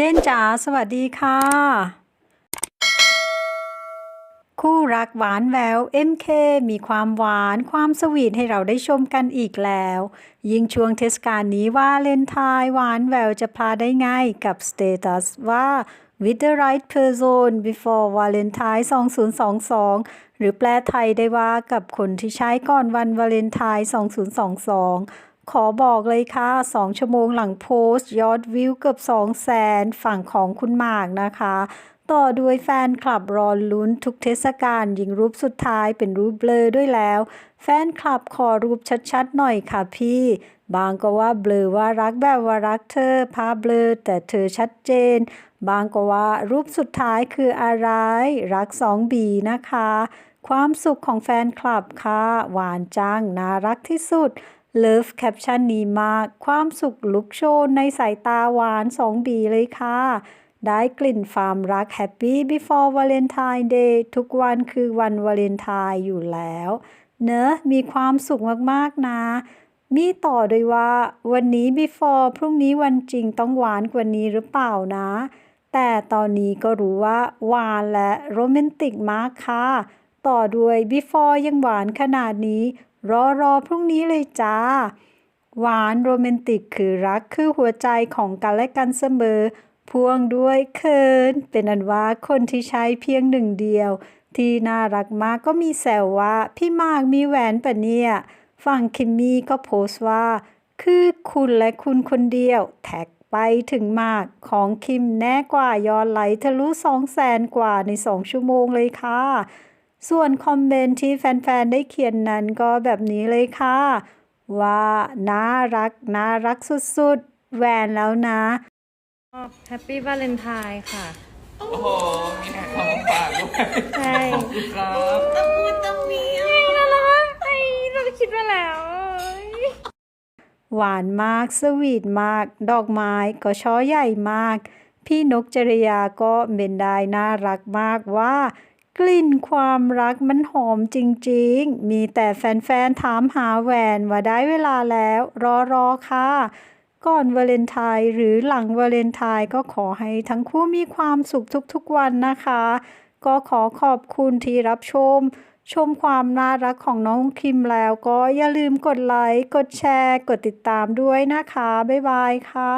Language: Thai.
จนจ๋าสวัสดีค่ะ คู่รักหวานแวว MK มีความหวานความสวีทให้เราได้ชมกันอีกแล้ว ยิ่งช่วงเทศกาลนี้ว่าเลนไทน์หวานแววจะพลาได้ไง่ายกับสเตตัสว่า with the right person before Valentine 2022 หรือแปลไทยได้ว่ากับคนที่ใช้ก่อนวันวาเลนไทน์2022 ขอบอกเลยค่ะ 2 ชั่วโมงหลังโพสต์ยอดวิวเกือบ2แสนฝั่งของคุณหมากนะคะ ต่อด้วยแฟนคลับรอลุ้นทุกเทศกาลยิงรูปสุดท้ายเป็นรูปเบลอด้วยแล้ว แฟนคลับขอรูปชัดๆหน่อยค่ะพี่ บางก็ว่าเบลอว่ารักแบบว่ารักเธอภาเบลอแต่เธอชัดเจน บางก็ว่ารูปสุดท้ายคืออะไร รักสองบีนะคะ ความสุขของแฟนคลับค่ะหวานจังน่ารักที่สุด เลิฟแคปชั่นนี้มาก ความสุขลุกโชนในสายตาหวานสองบีเลยค่ะ ได้กลิ่นความรัก Happy Before Valentine Day ทุกวันคือวันวาเลนไทน์อยู่แล้ว เนอะมีความสุขมากๆนะ มีต่อด้วยว่า วันนี้ before พรุ่งนี้วันจริงต้องหวานกว่านี้หรือเปล่านะ แต่ตอนนี้ก็รู้ว่าหวานและโรแมนติกมากค่ะ ต่อด้วย before ยังหวานขนาดนี้ รอรอพรุ่งนี้เลยจ้า หวานโรแมนติกคือรักคือหัวใจของกันและกันเสมอ พ่วงด้วยเคิน เป็นอันว่าคนที่ใช้เพียงหนึ่งเดียว ที่น่ารักมากก็มีแซวว่า พี่มากมีแหวนปะเนี่ยฝั่งคิมมี่ก็โพสต์ว่า คือคุณและคุณคนเดียว แท็กไปถึงมากของคิมแน่กว่ายอดไหลทะลุ2 0 0แสนกว่าใน 2 ชั่วโมงเลยค่ะ ส่วนคอมเมนต์ที่แฟนๆ ได้เขียนนั้นก็แบบนี้เลยค่ะ ว่าน่ารักน่ารักสุดๆ แหวนแล้วนะแฮปปี้วาเลนไทน์ค่ะ โอ้โหมีของมาฝากด้วยใช่ขอบคุณครับน่ารักไอ้เราคิดมาแล้ว หวานมาก สวีทมาก ดอกไม้ก็ช่อใหญ่มาก พี่นกจริยาก็เป็นได้น่ารักมากว่า กลิ่นความรักมันหอมจริงๆ มีแต่แฟนๆ ถามหาแหวนว่าได้เวลาแล้ว รอรอค่ะ ก่อนวาเลนไทน์หรือหลังวาเลนไทน์ก็ขอให้ทั้งคู่มีความสุขทุกๆวันนะคะ ก็ขอขอบคุณที่รับชม ชมความน่ารักของน้องคิมแล้วก็อย่าลืมกดไลค์ กดแชร์ กดติดตามด้วยนะคะ บ๊ายบายค่ะ